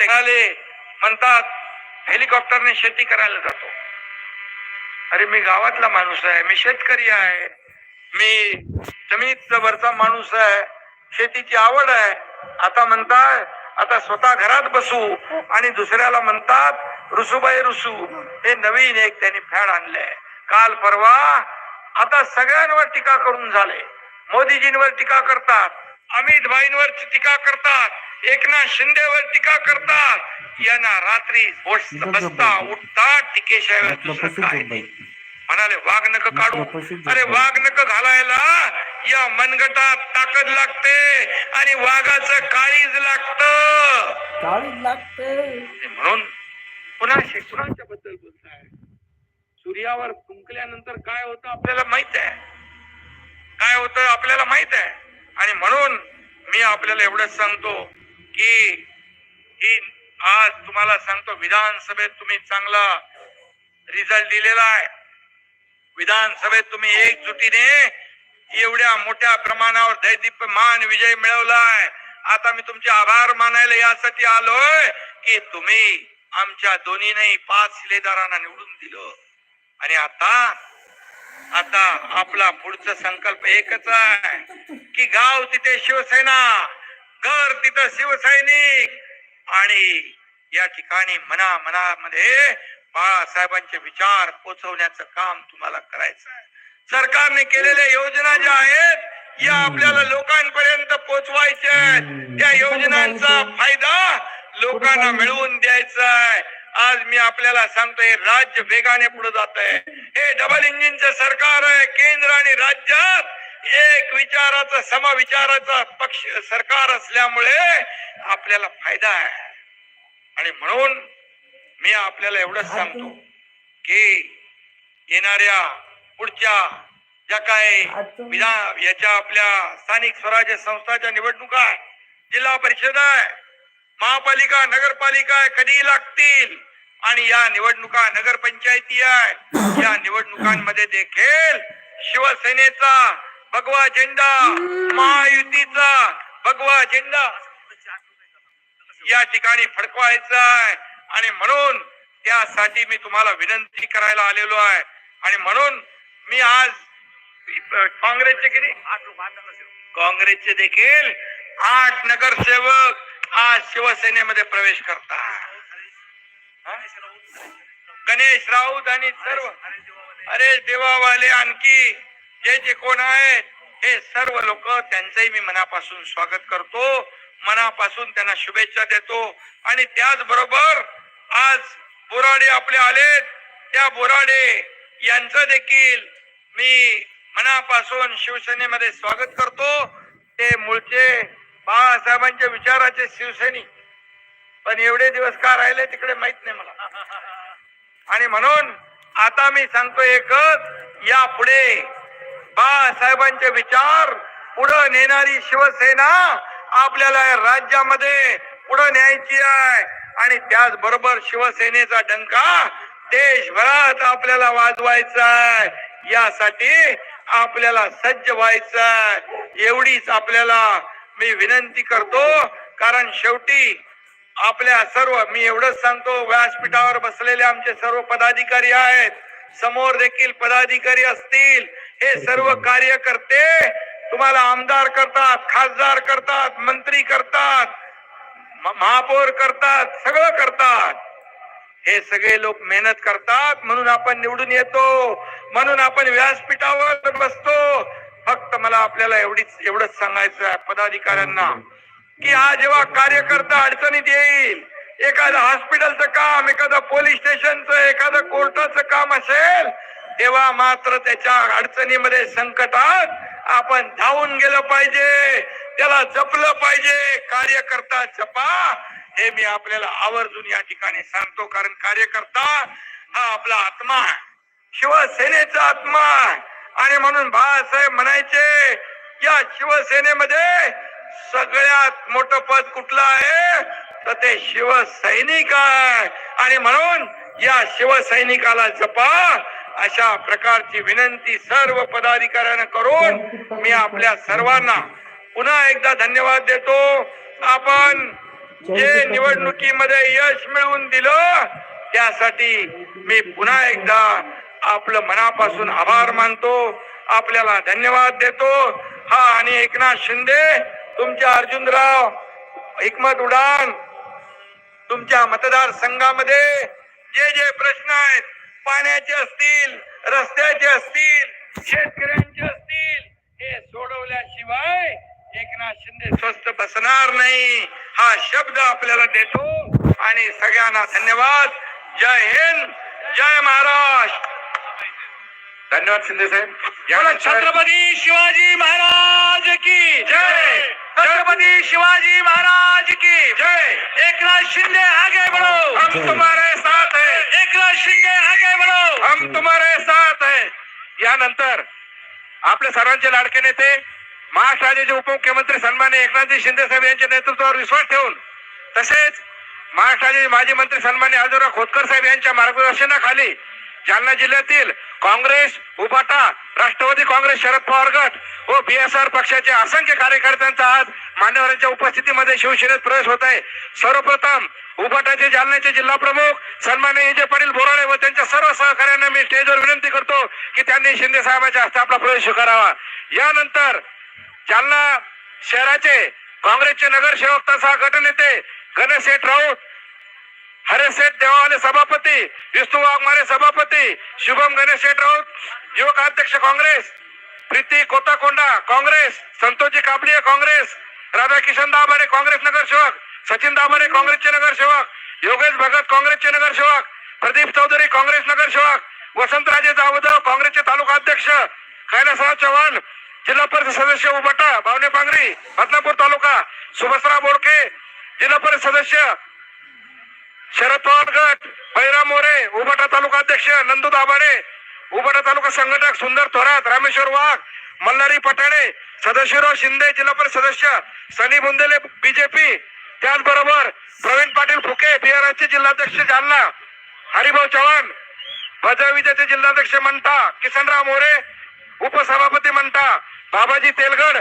निघाले म्हणतात हेलिकॉप्टरने शेती करायला जातो. अरे मी गावातला माणूस आहे मी शेतकरी आहे मी जमीत वरचा माणूस आहे शेतीची आवड आहे. आता म्हणताय आता स्वतः घरात बसू. आणि दुसऱ्याला म्हणतात रुसूबाई रुसू. हे नवीन एक त्यांनी फॅड आणलंय. काल परवा आता सगळ्यांवर टीका करून झाले. मोदीजींवर टीका करतात अमित भाईंवर टीका करतात एकनाथ शिंदेवर टीका करतात यांना रात्री बस- बसता उठता टीकेशिवाय. म्हणाले वाघ नक काढू. अरे वाघ नक घालायला या मनगटात ताकद लागते आणि वाघाचं काळीज लागत. काळीच लागते. म्हणून पुन्हा शे- कुणाच्या बद्दल बोलताय. सूर्यावर फुंकल्यानंतर काय होतं आपल्याला माहीत आहे. काय होतं आपल्याला माहीत आहे. आणि म्हणून मी आपल्याला एवढंच सांगतो. की ही आज तुम्हाला सांगतो विधानसभेत तुम्ही चांगला रिझल्ट दिलेला आहे. विधानसभेत तुम्ही एकजुटीने एवढ्या मोठ्या प्रमाणावर दैदिप्यमान विजय मिळवलाय आता मी तुमचे आभार मानायला यासाठी आलोय की तुम्ही आमच्या दोन्हीने पाच शिलेदारांना निवडून दिलं. आणि आता आता आपला पुढचा संकल्प एकच आहे की गाव तिथे शिवसेना तर तिथं शिवसैनिक. आणि या ठिकाणी मना मनामध्ये बाळासाहेबांचे विचार पोचवण्याचं काम तुम्हाला करायचं आहे. सरकारने केलेल्या योजना ज्या आहेत या आपल्याला लोकांपर्यंत पोचवायच्या आहेत. त्या योजनांचा फायदा लोकांना मिळवून द्यायचा आहे. आज मी आपल्याला सांगतोय राज्य वेगाने पुढे जात आहे हे डबल इंजिनचं सरकार आहे. केंद्र आणि राज्यात एक विचाराचं समविचाराचा पक्ष सरकार असल्यामुळे आपल्याला फायदा आहे. आणि म्हणून मी आपल्याला एवढंच सांगतो की येणाऱ्या पुढच्या ज्या काय विधान याच्या आपल्या स्थानिक स्वराज्य संस्थाच्या निवडणुका आहे जिल्हा परिषद आहे महापालिका नगरपालिका आहे कधी लागतील. आणि या निवडणुका नगरपंचायती आहे या निवडणुकांमध्ये देखील शिवसेनेचा भगवा झेंडा महायुतीचा भगवा झेंडा. या ठिकाणी फडकवायचा आहे. आणि म्हणून त्यासाठी मी तुम्हाला विनंती करायला आलेलो आहे. आणि म्हणून मी आज काँग्रेसचे किती? काँग्रेसचे देखील आठ नगरसेवक आज शिवसेनेमध्ये प्रवेश करतात. गणेश राऊत आणि सर्व. अरे देवावाले आणखी जे जे कोण आहेत हे सर्व लोक त्यांचंही मी मनापासून स्वागत करतो. मनापासून त्यांना शुभेच्छा देतो. आणि त्याचबरोबर आज बोराडे आपले आलेत. त्या बोराडे यांचं देखील मी मनापासून शिवसेनेमध्ये स्वागत करतो. ते मूळचे बाळासाहेबांच्या विचाराचे शिवसैनिक. पण एवढे दिवस का राहिले तिकडे माहीत नाही मला. आणि म्हणून आता मी सांगतो एकच या पुढे बाळासाहेबांचे विचार पुढे नेणारी शिवसेना आपल्याला राज्यामध्ये पुढे न्यायची आहे. आणि त्याचबरोबर शिवसेनेचा डंका देशभरात आपल्याला वाजवायचा आहे. यासाठी आपल्याला सज्ज व्हायचं एवढीच आपल्याला मी विनंती करतो. कारण शेवटी आपल्या सर्व मी एवढंच सांगतो व्यासपीठावर बसलेले आमचे सर्व पदाधिकारी आहेत. समोर देखील पदाधिकारी असतील हे सर्व कार्यकर्ते तुम्हाला आमदार करतात खासदार करतात मंत्री करतात महापौर करतात सगळं करतात. हे सगळे लोक मेहनत करतात म्हणून आपण निवडून येतो म्हणून आपण व्यासपीठावर बसतो. फक्त मला आपल्याला एवढीच एवढंच सांगायचं आहे पदाधिकाऱ्यांना की हा जेव्हा कार्यकर्ता अडचणीत येईल एखादं हॉस्पिटलचं काम एखादं पोलीस स्टेशनचं एखादं कोर्टाचं काम असेल तेव्हा मात्र त्याच्या अडचणीमध्ये संकटात आपण धावून गेलं पाहिजे. त्याला जपलं पाहिजे. कार्यकर्ता जपा. हे मी आपल्याला आवर्जून या ठिकाणी सांगतो कारण कार्यकर्ता हा आपला आत्मा आहे. शिवसेनेचा आत्मा आणि म्हणून बाळासाहेब म्हणायचे या शिवसेनेमध्ये सगळ्यात मोठं पद कुठलं आहे? तर ते शिवसैनिक आहे. आणि म्हणून या शिवसैनिकाला जपा. अशा प्रकारची विनंती सर्व पदाधिकाऱ्यांना करून मी आपल्या सर्वांना पुन्हा एकदा धन्यवाद देतो. आपण जे निवडणुकीमध्ये यश मिळवून दिलं त्यासाठी मी पुन्हा एकदा आपलं मनापासून आभार मानतो. आपल्याला धन्यवाद देतो. हा आणि एकनाथ शिंदे तुमच्या अर्जुनराव हिकमत उडान. तुमच्या मतदारसंघामध्ये जे जे प्रश्न आहेत पाण्याचे असतील रस्त्याचे असतील शेतकऱ्यांचे असतील हे सोडवल्याशिवाय एकनाथ शिंदे स्वस्त बसणार नाही. हा शब्द आपल्याला देतो. आणि सगळ्यांना धन्यवाद. जय हिंद जय महाराष्ट्र. धन्यवाद शिंदे साहेब. छत्रपती शिवाजी छत्रपती शिवाजी महाराज की जय। एकनाथ शिंदे आगे बढ़ो। हम तुम्हारे साथ है। एकनाथ शिंदे आगे बढ़ो। हम तुम्हारे साथ है। यानंतर आपले सर्वांचे लाडके नेते महाराष्ट्र राज्याचे उपमुख्यमंत्री सन्मान्य एकनाथजी शिंदे साहेब यांच्या नेतृत्वावर विश्वास ठेवून तसेच महाराष्ट्र राज्याचे माजी मंत्री सन्मान्य आजोरा खोतकर साहेब यांच्या मार्गदर्शनाखाली जालना जिल्ह्यातील काँग्रेस उभाटा राष्ट्रवादी काँग्रेस शरद पवार गट व बी एस आर पक्षाचे असंख्य कार्यकर्त्यांचा आज मान्यवरांच्या उपस्थितीमध्ये शिवसेनेत प्रवेश होत आहे. सर्वप्रथम उभाटाचे जालन्याचे जिल्हा प्रमुख सन्मान्य विजय पाटील बोराळे व त्यांच्या सर्व सहकार्यांना मी स्टेजवर विनंती करतो की त्यांनी शिंदे साहेबांच्या हस्ते आपला प्रवेश स्वीकारावा. यानंतर जालना शहराचे काँग्रेसचे नगरसेवक तसा गटनेते गणेश शेठ राऊत हरेशेठ देवाले सभापती विष्णू वाघमारे सभापती शुभम गणेश शेठ राऊत युवक अध्यक्ष काँग्रेस प्रीती कोताकोंडा काँग्रेस संतोषजी काबलिया काँग्रेस राधाकिशन दाभाडे काँग्रेस नगरसेवक सचिन दाभाडे काँग्रेसचे नगरसेवक योगेश भगत काँग्रेसचे नगरसेवक प्रदीप चौधरी काँग्रेस नगरसेवक वसंतराजे जावदव काँग्रेसचे तालुका अध्यक्ष कैलासराव चव्हाण जिल्हा परिषद सदस्य उबाटा भावने पांगरी बदनापूर तालुका सुभसराव बोडके जिल्हा परिषद सदस्य शरद पवार गट बैराम मोरे उबाटा तालुका अध्यक्ष नंदू दाभाडे उबाटा तालुका संघटक सुंदर थोरात रामेश्वर वाघ मल्हारी पटाणे सदाशिवराव शिंदे जिल्हा परिषद सदस्य सनी बुंदेले बीजेपी. त्याचबरोबर प्रवीण पाटील फुके बिहाराचे जिल्हाध्यक्ष जालना. हरिभाऊ चव्हाण भजा विजयचे जिल्हाध्यक्ष म्हणता किसनराव मोरे उपसभापती म्हणता बाबाजी तेलगड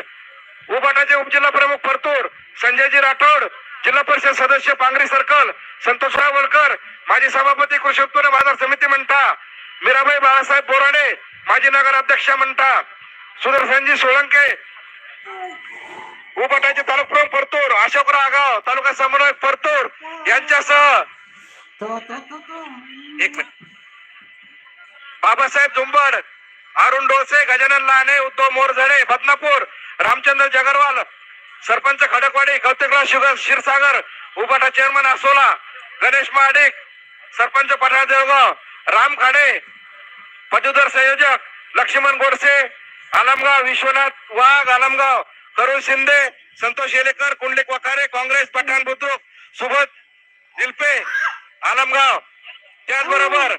उबाटाचे उपजिल्हा प्रमुख परतूर संजयजी राठोड जिल्हा परिषद सदस्य पांगरी सर्कल संतोषराव वलकर माजी सभापती कृषी उत्पन्न बाजार समिती म्हणता मीराबाई बाळासाहेब बोराडे माजी नगराध्यक्ष म्हणता सुदर्शनजी सोळंके उपटाचे तालुका प्रमुख परतूर अशोकराव आगाव तालुका समन्वयक परतूर यांच्यासह एक मिनिट. बाबासाहेब झुंबड अरुण डोसे गजानन लहाने उद्धव मोरझडे बदनापूर रामचंद्र जगरवाल सरपंच खडकवाडी कौतिकराव शुगर क्षीरसागर उपाटा चेअरमन आसोला गणेश महाडिक सरपंच पठाळ देवगाव राम खाडे पदवीधर संयोजक लक्ष्मण गोडसे आलमगाव विश्वनाथ वाघ आलमगाव करुण शिंदे संतोष येलेकर कुंडलिक वखारे काँग्रेस पठाण बुद्रुक सुबोध दिलपे आलमगाव. त्याचबरोबर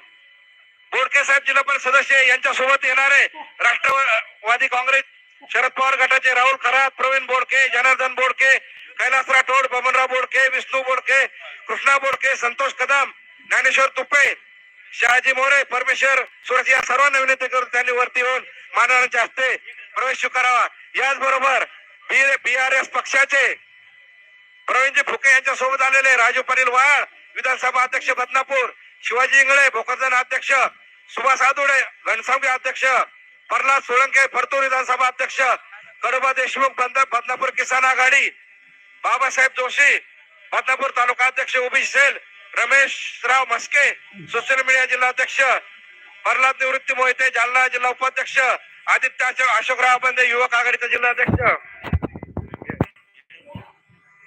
बोडके साहेब जिल्हा परिषद सदस्य यांच्या सोबत येणारे राष्ट्रवादी काँग्रेस शरद पवार गटाचे राहुल खरात प्रवीण बोडके जनार्दन बोडके कैलास राठोड बबनराव बोडके विष्णू बोडके कृष्णा बोडके संतोष कदम ज्ञानेश्वर तुपे शहाजी मोरे परमेश्वर सुरज या सर्वांना विनंती करून त्यांनी वरती येऊन मानवांच्या हस्ते प्रवेश स्वीकारावा याचबरोबर बी बी आर एस पक्षाचे प्रवीणजी फुके यांच्या सोबत आलेले राजू पाटील वाळ विधानसभा अध्यक्ष बदनापूर शिवाजी इंगळे भोकरदन अध्यक्ष सुभाष आदुडे घनसावगे अध्यक्ष प्रल्हाद सोळंके परतूर विधानसभा अध्यक्ष कडोबा देशमुख बंद बदनापूर किसान आघाडी बाबासाहेब जोशी बदनापूर तालुका अध्यक्ष उभी cell Ramesh Rao Maske social media जिल्हा अध्यक्ष प्रल्हाद निवृत्ती मोहिते जालना जिल्हा उपाध्यक्ष आदित्य अशोकराव बंदे युवक आघाडीचा जिल्हा अध्यक्ष.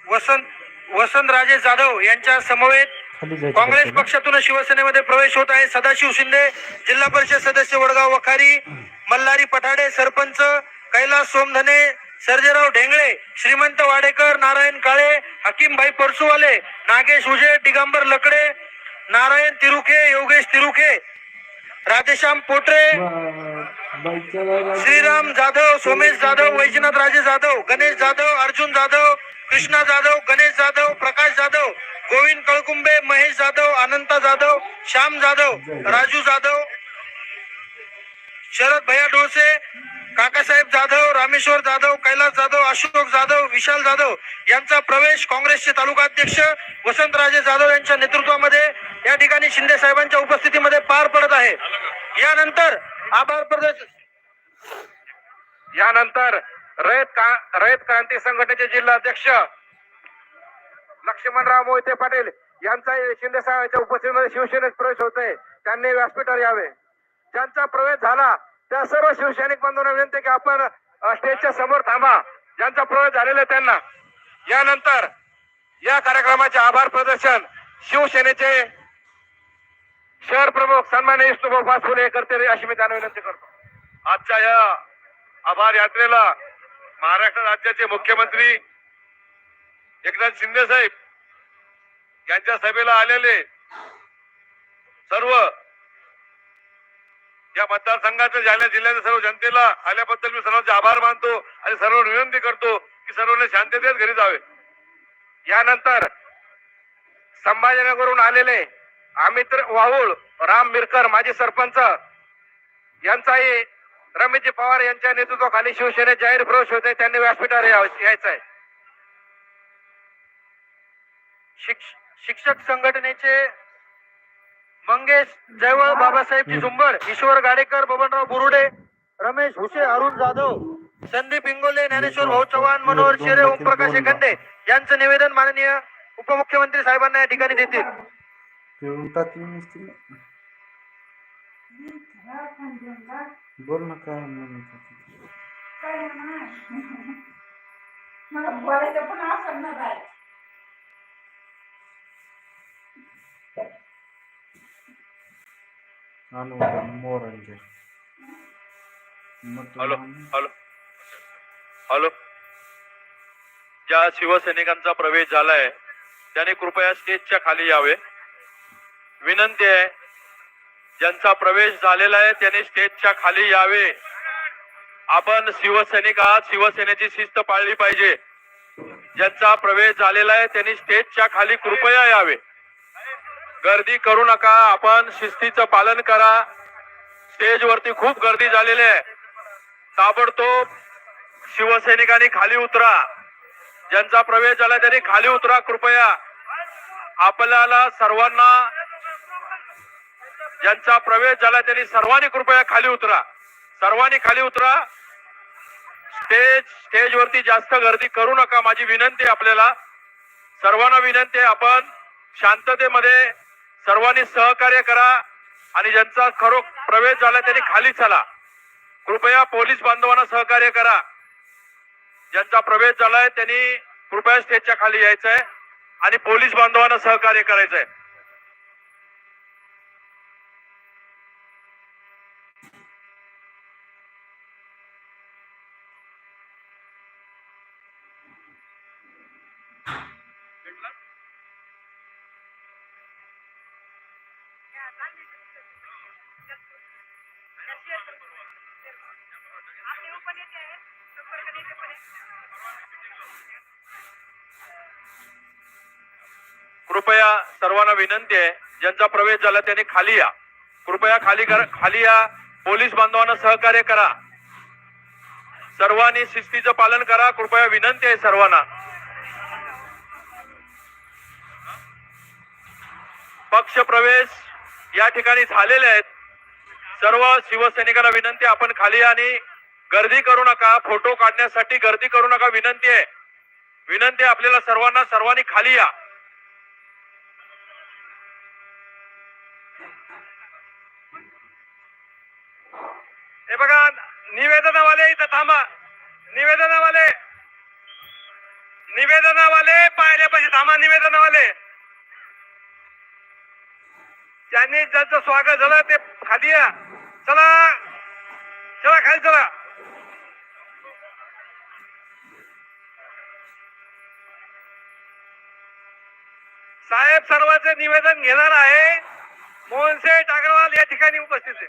वसंत वसंतराजे जाधव यांच्या समवेत काँग्रेस. पक्षातून शिवसेनेमध्ये प्रवेश होत आहे सदाशिव शिंदे जिल्हा परिषद सदस्य वडगाव वखारी मल्हारी पठाडे सरपंच कैलास सोमधने सर्जेराव ढेंगळे श्रीमंत वाडेकर नारायण काळे हकीमभाई परसुवाले नागेश उजे दिगंबर लकडे नारायण तिरुखे योगेश तिरुखे राधेश्याम पोटरे श्रीराम जाधव सोमेश जाधव वैजनाथ राजे जाधव गणेश जाधव अर्जुन जाधव कृष्णा जाधव गणेश जाधव प्रकाश जाधव गोविंद कळकुंबे महेश जाधव अनंता जाधव श्याम जाधव राजू जाधव शरद भैया डोसे काकासाहेब जाधव रामेश्वर जाधव कैलास जाधव अशोक जाधव विशाल जाधव यांचा प्रवेश काँग्रेसचे तालुका अध्यक्ष वसंतराजे जाधव यांच्या नेतृत्वामध्ये या ठिकाणी शिंदे साहेबांच्या उपस्थितीमध्ये पार पडत आहे. यानंतर आभार प्रदर्शन यानंतर रयत का रयत क्रांती संघटनेचे जिल्हाध्यक्ष लक्ष्मणराव मोहिते पाटील यांचा शिंदे साहेबांच्या उपस्थितीमध्ये शिवसेनेत प्रवेश होत आहे त्यांनी व्यासपीठावर यावे. ज्यांचा प्रवेश झाला त्या सर्व शिवसैनिक बंधूंना विनंती की आपण स्टेजच्या समोर थांबा. ज्यांचा प्रवेश झालेला आहे त्यांना. यानंतर या कार्यक्रमाचे आभार प्रदर्शन शिवसेनेचे शहर प्रमुख सन्मान्य विष्णुभाऊ पाचपुले हे करते अशी मी त्यांना विनंती करतो. आजच्या या आभार यात्रेला महाराष्ट्र राज्याचे मुख्यमंत्री एकनाथ शिंदे साहेब यांच्या सभेला आलेले सर्व या मतदारसंघाच्या जालना जिल्ह्याच्या सर्व जनतेला आल्याबद्दल मी सर्वांचे आभार मानतो आणि सर्व विनंती करतो की सर्वांनी शांततेत घरी जावे. यानंतर संभाजीनगरहून आलेले अमित वाहुळ राम मिरकर माजी सरपंच यांचाही रमेशजी पवार यांच्या नेतृत्वाखाली शिवसेनेत जाहीर प्रवेश होते त्यांनी व्यासपीठावर यावं- यायचं आहे शिक्षक संघटनेचे मंगेश जयवळ बाबासाहेबजी झुंबड ईश्वर गाडेकर बबनराव बुरुडे रमेश हुसे अरुण जाधव संदीप इंगोले ज्ञानेश्वर भाऊ चव्हाण मनोहर शेरे ओमप्रकाश एखंडे यांचं निवेदन माननीय उपमुख्यमंत्री साहेबांना या ठिकाणी देतील. पिळून बोल ना काय म्हणत होती. मला बोलायचं पण असं ना बाय मोरांचे हॅलो. ज्या शिवसैनिकांचा प्रवेश झालाय त्याने कृपया स्टेजच्या खाली यावे. विनंती आहे ज्यांचा प्रवेश झालेला आहे त्यांनी स्टेजच्या खाली यावे. आपण शिवसैनिक आहात शिवसेनेची शिस्त पाळली पाहिजे. ज्यांचा प्रवेश झालेला आहे त्यांनी स्टेजच्या खाली कृपया यावे. गर्दी करू नका आपण शिस्तीचं पालन करा. स्टेजवरती खूप गर्दी झालेली आहे. ताबडतोब शिवसैनिकांनी खाली उतरा. ज्यांचा प्रवेश झाला त्यांनी खाली उतरा कृपया. आपल्याला सर्वांना ज्यांचा प्रवेश झाला त्यांनी सर्वांनी कृपया खाली उतरा. सर्वांनी खाली उतरा. स्टेज स्टेजवरती जास्त गर्दी करू नका. माझी विनंती आहे आपल्याला. सर्वांना विनंती आहे आपण शांततेमध्ये सर्वांनी सहकार्य करा आणि ज्यांचा खरो प्रवेश झाला त्यांनी खाली चला. कृपया पोलीस बांधवांना सहकार्य करा. ज्यांचा प्रवेश झालाय त्यांनी कृपया स्टेजच्या खाली यायचंय आणि पोलीस बांधवांना सहकार्य करायचंय. कृपया सर्वांना विनंती आहे ज्यांचा प्रवेश झाला त्यांनी खाली या. कृपया खाली कर खाली या. पोलीस बांधवांना सहकार्य करा. सर्वांनी शिस्तीचं पालन करा. कृपया विनंती आहे सर्वांना. पक्ष प्रवेश या ठिकाणी झालेले आहेत. सर्व शिवसैनिकांना विनंती आपण खाली या आणि गर्दी करू नका फोटो काढण्यासाठी गर्दी करू नका विनंती आहे. विनंती आपल्याला सर्वांना सर्वांनी खाली या. हे बघा निवेदनावाले इथं थांबा. निवेदनावाले निवेदनावाले पाहिजे. थांबा निवेदनावाले. त्यांनी ज्यांचं स्वागत झालं ते खाली या. चला. चला खाली चला. साहेब सर्वांचे निवेदन घेणार आहे. मोहनसेठ अग्रवाल या ठिकाणी उपस्थित आहे.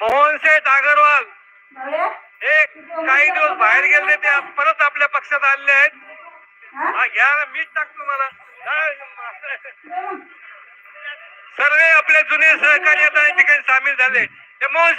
मोहनसेठ अग्रवाल हे काही दिवस बाहेर गेले ते परत आपल्या पक्षात आलेले आहेत. या मीच टाकतो मला सर्व आपले जुने सहकारी आता ठिकाणी सामील झाले. ते मोहन